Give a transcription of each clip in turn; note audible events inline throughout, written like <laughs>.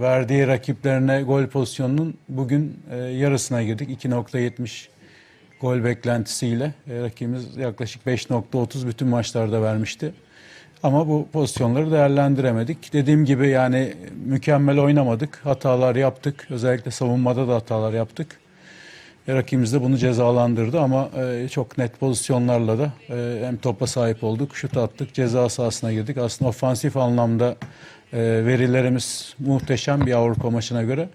verdiği rakiplerine gol pozisyonunun bugün e, yarısına girdik. 2.70 gol beklentisiyle e, rakibimiz yaklaşık 5.30 bütün maçlarda vermişti. Ama bu pozisyonları değerlendiremedik. Dediğim gibi yani mükemmel oynamadık. Hatalar yaptık. Özellikle savunmada da hatalar yaptık. E, Rakibimiz de bunu cezalandırdı ama çok net pozisyonlarla da hem topa sahip olduk, şut attık, ceza sahasına girdik. Aslında ofansif anlamda verilerimiz muhteşem bir Avrupa maçına göre.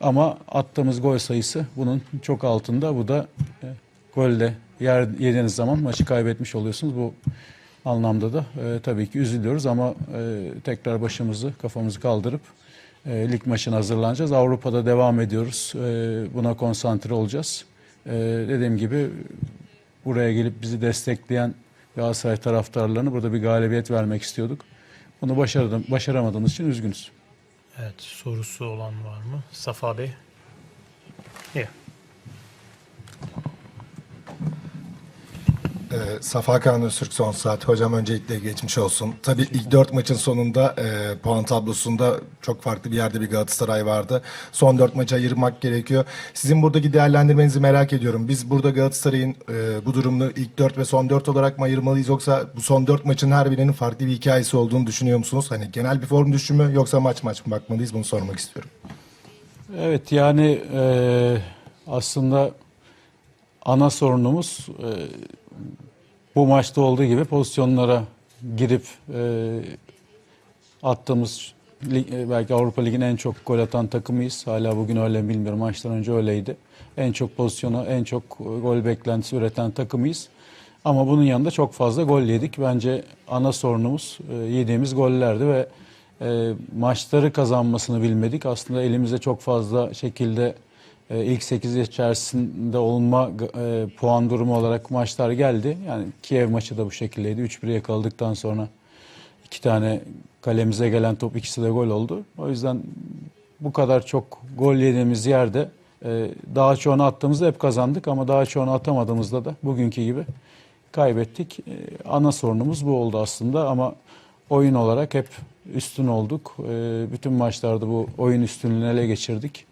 Ama attığımız gol sayısı bunun çok altında. Bu da e, golle yer yediğiniz zaman maçı kaybetmiş oluyorsunuz. Bu anlamda da e, tabii ki üzülüyoruz ama e, tekrar başımızı, kafamızı kaldırıp e, lig maçına hazırlanacağız. Avrupa'da devam ediyoruz. E, buna konsantre olacağız. E, dediğim gibi buraya gelip bizi destekleyen Galatasaray taraftarlarına burada bir galibiyet vermek istiyorduk. Bunu başaradım, başaramadığımız için üzgünüz. Evet sorusu olan var mı? Safa Bey. Yeah. Safa Kaan Öztürk son saat. Hocam öncelikle geçmiş olsun. Tabii ilk dört maçın sonunda e, puan tablosunda çok farklı bir yerde bir Galatasaray vardı. Son dört maçı ayırmak gerekiyor. Sizin buradaki değerlendirmenizi merak ediyorum. Biz burada Galatasaray'ın e, bu durumunu ilk dört ve son dört olarak mı ayırmalıyız yoksa bu son dört maçın her birinin farklı bir hikayesi olduğunu düşünüyor musunuz? Hani genel bir form düşüşü mü yoksa maç maç mı bakmalıyız bunu sormak istiyorum. Evet yani e, aslında ana sorunumuz e, bu maçta olduğu gibi pozisyonlara girip e, attığımız e, belki Avrupa Ligi'nin en çok gol atan takımıyız. Hala bugün öyle mi bilmiyorum. Maçtan önce öyleydi. En çok pozisyonu, en çok gol beklentisi üreten takımıyız. Ama bunun yanında çok fazla gol yedik. Bence ana sorunumuz e, yediğimiz gollerdi ve e, maçları kazanmasını bilmedik. Aslında elimizde çok fazla şekilde e, ilk 8 içerisinde olma e, puan durumu olarak maçlar geldi. Yani Kiev maçı da bu şekildeydi. 3-1 yakaladıktan sonra iki tane kalemize gelen top ikisi de gol oldu. O yüzden bu kadar çok gol yediğimiz yerde e, daha çoğunu attığımızda hep kazandık ama daha çoğunu atamadığımızda da bugünkü gibi kaybettik. E, ana sorunumuz bu oldu aslında ama oyun olarak hep üstün olduk. E, bütün maçlarda bu oyun üstünlüğünü ele geçirdik.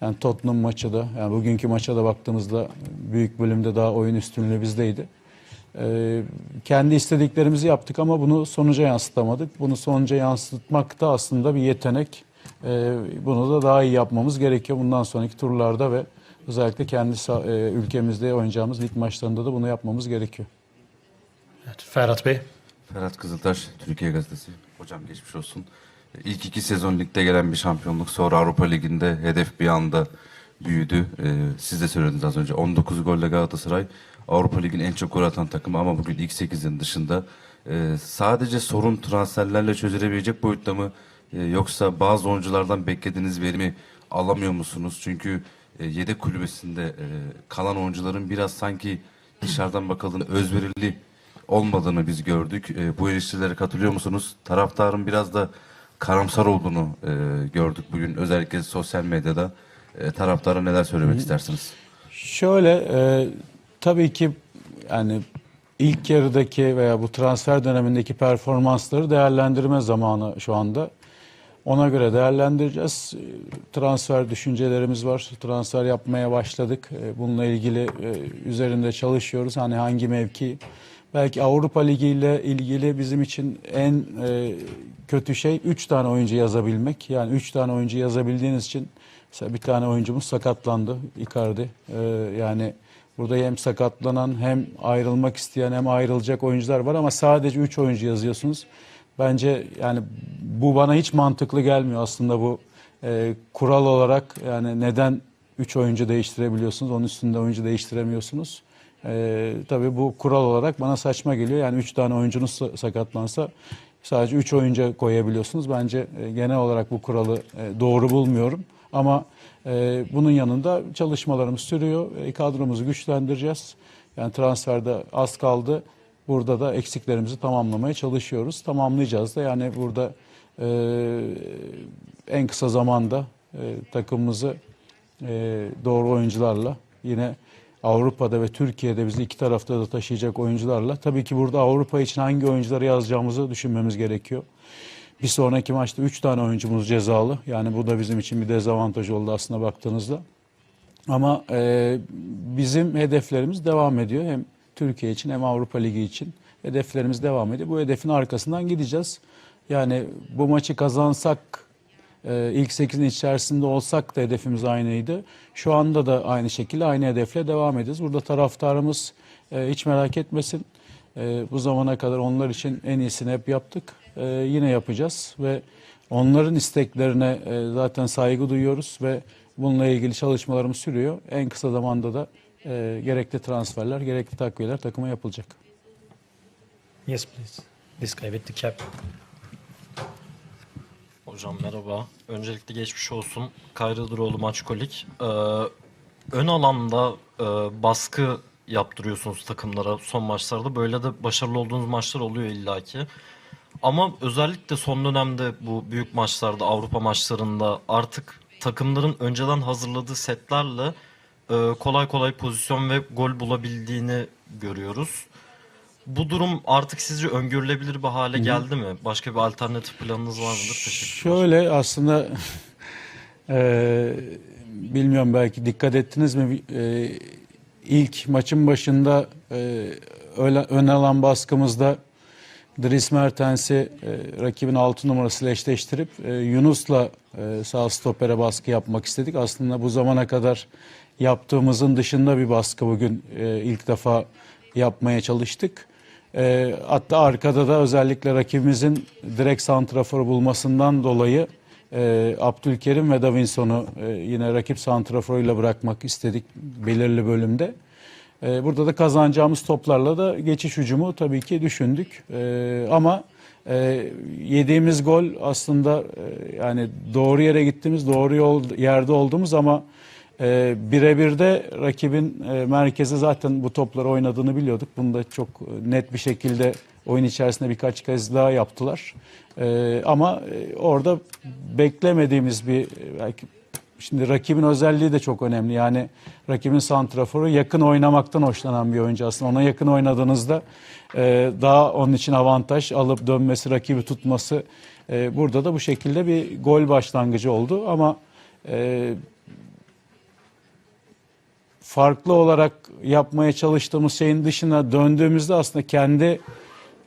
Yani Tottenham maçı da, yani bugünkü maça da baktığımızda büyük bölümde daha oyun üstünlüğü bizdeydi. Ee, kendi istediklerimizi yaptık ama bunu sonuca yansıtamadık. Bunu sonuca yansıtmak da aslında bir yetenek. Ee, bunu da daha iyi yapmamız gerekiyor bundan sonraki turlarda ve özellikle kendi e, ülkemizde oynayacağımız lig maçlarında da bunu yapmamız gerekiyor. Evet, Ferhat Bey. Ferhat Kızıltaş, Türkiye Gazetesi. Hocam geçmiş olsun. İlk iki sezon ligde gelen bir şampiyonluk. Sonra Avrupa Ligi'nde hedef bir anda büyüdü. Ee, siz de söylediniz az önce. 19 golle Galatasaray Avrupa Ligi'nin en çok gol atan takımı ama bugün ilk 8'in dışında. Ee, sadece sorun transferlerle çözülebilecek boyutta mı? Ee, yoksa bazı oyunculardan beklediğiniz verimi alamıyor musunuz? Çünkü e, yedek kulübesinde e, kalan oyuncuların biraz sanki dışarıdan bakıldığında özverili olmadığını biz gördük. E, bu eleştirilere katılıyor musunuz? Taraftarın biraz da karamsar olduğunu e, gördük bugün özellikle sosyal medyada. E, taraftara neler söylemek istersiniz? Şöyle e, tabii ki yani ilk yarıdaki veya bu transfer dönemindeki performansları değerlendirme zamanı şu anda. Ona göre değerlendireceğiz. E, Transfer düşüncelerimiz var. Transfer yapmaya başladık. E, Bununla ilgili e, üzerinde çalışıyoruz. Hani hangi mevki? Belki Avrupa Ligi ile ilgili bizim için en e, kötü şey 3 tane oyuncu yazabilmek. Yani 3 tane oyuncu yazabildiğiniz için mesela bir tane oyuncumuz sakatlandı Icardi. E, yani burada hem sakatlanan hem ayrılmak isteyen hem ayrılacak oyuncular var ama sadece 3 oyuncu yazıyorsunuz. Bence yani bu bana hiç mantıklı gelmiyor aslında bu e, kural olarak yani neden 3 oyuncu değiştirebiliyorsunuz onun üstünde oyuncu değiştiremiyorsunuz. E, tabii bu kural olarak bana saçma geliyor yani 3 tane oyuncunuz sa- sakatlansa sadece 3 oyuncu koyabiliyorsunuz. Bence e, genel olarak bu kuralı e, doğru bulmuyorum ama e, bunun yanında çalışmalarımız sürüyor. E, kadromuzu güçlendireceğiz. Yani transferde az kaldı. Burada da eksiklerimizi tamamlamaya çalışıyoruz. Tamamlayacağız da yani burada e, en kısa zamanda e, takımımızı e, doğru oyuncularla yine Avrupa'da ve Türkiye'de bizi iki tarafta da taşıyacak oyuncularla tabii ki burada Avrupa için hangi oyuncuları yazacağımızı düşünmemiz gerekiyor. Bir sonraki maçta 3 tane oyuncumuz cezalı. Yani bu da bizim için bir dezavantaj oldu aslında baktığınızda. Ama e, bizim hedeflerimiz devam ediyor. Hem Türkiye için hem Avrupa Ligi için hedeflerimiz devam ediyor. Bu hedefin arkasından gideceğiz. Yani bu maçı kazansak ilk 8'in içerisinde olsak da hedefimiz aynıydı. Şu anda da aynı şekilde aynı hedefle devam ediyoruz. Burada taraftarımız e, hiç merak etmesin. E, bu zamana kadar onlar için en iyisini hep yaptık. E, yine yapacağız ve onların isteklerine zaten saygı duyuyoruz ve bununla ilgili çalışmalarımız sürüyor. En kısa zamanda da gerekli transferler, gerekli takviyeler takıma yapılacak. Yes please. With the cap. Hocam merhaba. Öncelikle geçmiş olsun. Kayrıldıroğlu Maçkolik. Ee, ön alanda e, baskı yaptırıyorsunuz takımlara son maçlarda. Böyle de başarılı olduğunuz maçlar oluyor illaki. Ama özellikle son dönemde bu büyük maçlarda, Avrupa maçlarında artık takımların önceden hazırladığı setlerle e, kolay kolay pozisyon ve gol bulabildiğini görüyoruz. Bu durum artık sizce öngörülebilir bir hale geldi mi? Başka bir alternatif planınız var mıdır? Teşekkürler. Şöyle aslında <laughs> e, bilmiyorum belki dikkat ettiniz mi e, ilk maçın başında e, öyle, ön alan baskımızda Dries Mertens'i e, rakibin 6 numarasıyla eşleştirip e, Yunus'la e, sağ stopere baskı yapmak istedik. Aslında bu zamana kadar yaptığımızın dışında bir baskı bugün e, ilk defa yapmaya çalıştık. E, hatta arkada da özellikle rakibimizin direkt santrafor bulmasından dolayı e, Abdülkerim ve Davinson'u e, yine rakip santraforuyla bırakmak istedik belirli bölümde. E, burada da kazanacağımız toplarla da geçiş hücumu tabii ki düşündük. E, ama e, yediğimiz gol aslında e, yani doğru yere gittiğimiz, doğru yol yerde olduğumuz ama e, birebir de rakibin e, merkeze zaten bu topları oynadığını biliyorduk. Bunu da çok net bir şekilde oyun içerisinde birkaç kez daha yaptılar. E, ama e, orada beklemediğimiz bir belki Şimdi rakibin özelliği de çok önemli. Yani rakibin santraforu yakın oynamaktan hoşlanan bir oyuncu aslında. Ona yakın oynadığınızda e, daha onun için avantaj alıp dönmesi, rakibi tutması. E, burada da bu şekilde bir gol başlangıcı oldu. Ama e, farklı olarak yapmaya çalıştığımız şeyin dışına döndüğümüzde aslında kendi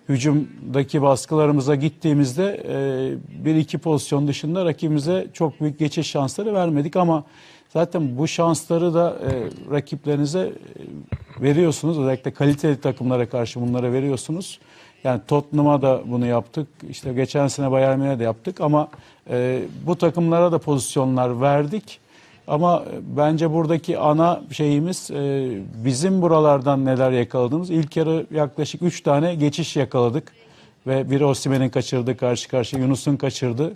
hücumdaki baskılarımıza gittiğimizde e, bir iki pozisyon dışında rakibimize çok büyük geçiş şansları vermedik ama zaten bu şansları da e, rakiplerinize e, veriyorsunuz. Özellikle kaliteli takımlara karşı bunlara veriyorsunuz. Yani Tottenham'a da bunu yaptık. İşte geçen sene Bayern Münih'e de yaptık ama e, bu takımlara da pozisyonlar verdik. Ama bence buradaki ana şeyimiz e, bizim buralardan neler yakaladığımız. İlk yarı yaklaşık 3 tane geçiş yakaladık. Ve biri Osimhen'in kaçırdı karşı karşıya, Yunus'un kaçırdı.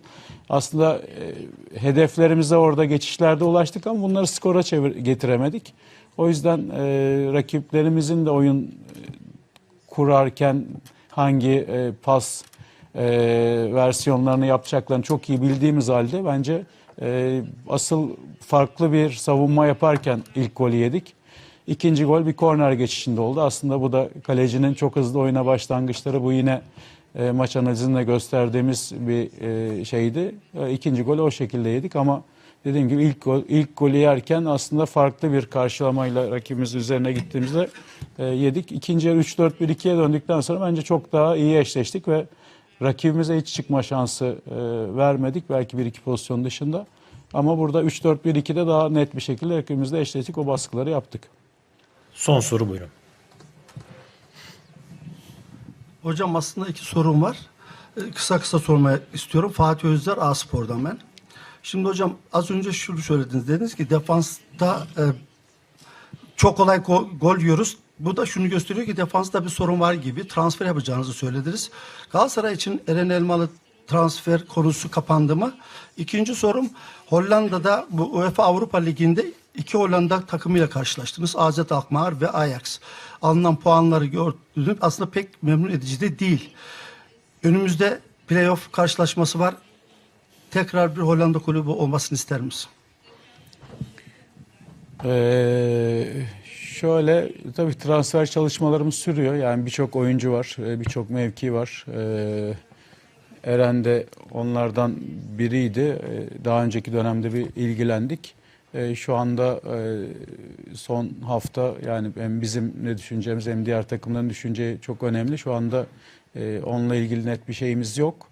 Aslında e, hedeflerimize orada geçişlerde ulaştık ama bunları skora çevir, getiremedik. O yüzden e, rakiplerimizin de oyun kurarken hangi pas e, versiyonlarını yapacaklarını çok iyi bildiğimiz halde bence e, asıl farklı bir savunma yaparken ilk golü yedik. İkinci gol bir korner geçişinde oldu. Aslında bu da kalecinin çok hızlı oyuna başlangıçları. Bu yine e, maç analizinde gösterdiğimiz bir e, şeydi. E, ikinci golü o şekilde yedik ama dediğim gibi ilk gol, ilk golü yerken aslında farklı bir karşılamayla rakibimiz üzerine gittiğimizde e, yedik. İkinci yarı 3-4-1-2'ye döndükten sonra bence çok daha iyi eşleştik ve rakibimize hiç çıkma şansı e, vermedik belki bir iki pozisyon dışında. Ama burada 3-4-1-2'de daha net bir şekilde rakibimizle eşleştik o baskıları yaptık. Son soru buyurun. Hocam aslında iki sorum var. Ee, Kısa kısa sormaya istiyorum. Fatih Özler A-Spor'dan ben. Şimdi hocam az önce şunu söylediniz. Dediniz ki defansta e, çok kolay go- gol yiyoruz. Bu da şunu gösteriyor ki defansta bir sorun var gibi transfer yapacağınızı söylediniz. Galatasaray için Eren Elmalı transfer konusu kapandı mı? İkinci sorum Hollanda'da bu UEFA Avrupa Ligi'nde iki Hollanda takımıyla karşılaştınız. AZ Alkmaar ve Ajax. Alınan puanları gördüm. Aslında pek memnun edici de değil. Önümüzde playoff karşılaşması var. Tekrar bir Hollanda kulübü olmasını ister misin? Ee, şöyle tabii transfer çalışmalarımız sürüyor. Yani birçok oyuncu var, e, birçok mevki var. Ee, Eren de onlardan biriydi. E, Daha önceki dönemde bir ilgilendik. E, Şu anda e, son hafta yani hem bizim ne düşüneceğimiz hem diğer takımların düşüneceği çok önemli. Şu anda e, onunla ilgili net bir şeyimiz yok.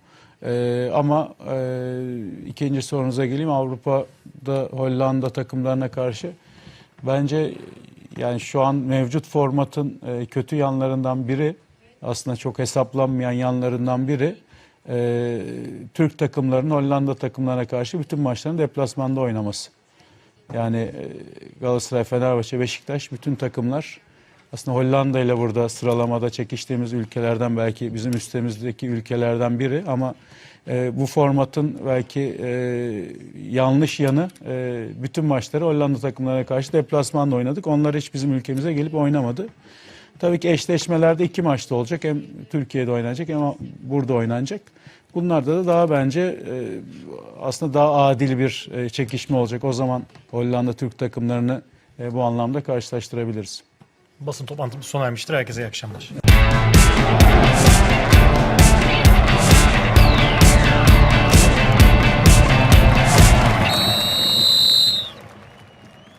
E, Ama e, ikinci sorunuza geleyim. Avrupa'da Hollanda takımlarına karşı bence yani şu an mevcut formatın e, kötü yanlarından biri aslında çok hesaplanmayan yanlarından biri e, Türk takımlarının Hollanda takımlarına karşı bütün maçlarını deplasmanda oynaması. Yani e, Galatasaray, Fenerbahçe, Beşiktaş bütün takımlar aslında Hollanda ile burada sıralamada çekiştiğimiz ülkelerden belki bizim üstümüzdeki ülkelerden biri ama e, bu formatın belki e, yanlış yanı e, bütün maçları Hollanda takımlarına karşı deplasmanda oynadık. Onlar hiç bizim ülkemize gelip oynamadı. Tabii ki eşleşmelerde iki maçta olacak. Hem Türkiye'de oynanacak hem burada oynanacak. Bunlarda da daha bence e, aslında daha adil bir e, çekişme olacak. O zaman Hollanda Türk takımlarını e, bu anlamda karşılaştırabiliriz. Basın toplantımız sona ermiştir. Herkese iyi akşamlar.